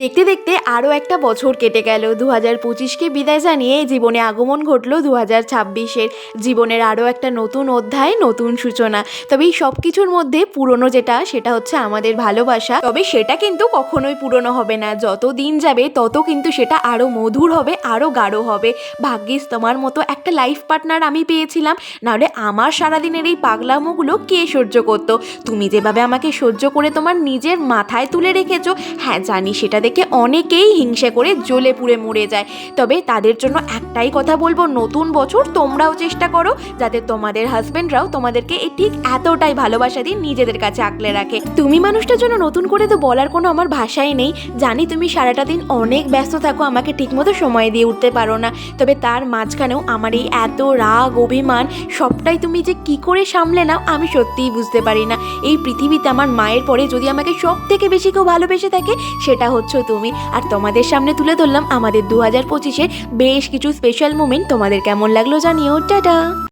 দেখতে দেখতে আরও একটা বছর কেটে গেল। দু হাজার পঁচিশকে বিদায় জানিয়ে জীবনে আগমন ঘটলো দু হাজার ছাব্বিশের। জীবনের আরও একটা নতুন অধ্যায়, নতুন সূচনা। তবে এই সব কিছুর মধ্যে পুরনো যেটা, সেটা হচ্ছে আমাদের ভালোবাসা। তবে সেটা কিন্তু কখনোই পুরনো হবে না। যত দিন যাবে, তত কিন্তু সেটা আরও মধুর হবে আরও গাঢ় হবে। ভাগ্যিস তোমার মতো একটা লাইফ পার্টনার আমি পেয়েছিলাম। নাহলে আমার সারাদিনের এই পাগলামোগুলো কে সহ্য করতো? তুমি যেভাবে আমাকে সহ্য করে তোমার নিজের মাথায় তুলে রেখেছো হ্যাঁ জানি সেটা দেখে অনেকেই হিংসে করে জ্বলে পুড়ে মরে যায়। তবে তাদের জন্য একটাই কথা বলব, নতুন বছর তোমরাও চেষ্টা করো যাতে তোমাদের হাজবেন্ডরাও তোমাদেরকে এই ঠিক এতটাই ভালোবাসা দিয়ে নিজেদের কাছে আঁকলে রাখে। তুমি মানুষটার জন্য নতুন করে তো বলার কোনো আমার ভাষাই নেই। জানি তুমি সারাটা দিন অনেক ব্যস্ত থাকো, আমাকে ঠিকমতো সময় দিয়ে উঠতে পারো না। তবে তার মাঝখানেও আমার এই এত রাগ, অভিমান, সবটাই তুমি যে কি করে সামলে নাও, আমি সত্যিই বুঝতে পারি না। এই পৃথিবীতে আমার মায়ের পরে যদি আমাকে সব থেকে বেশি কেউ ভালোবেসে থাকে, সেটা হচ্ছে তুমি। আর তোমাদের সামনে তুলে ধরলাম আমাদের দু হাজার পঁচিশের বেশ কিছু স্পেশাল মুমেন্ট তোমাদের কেমন লাগল জানিও। টাটা!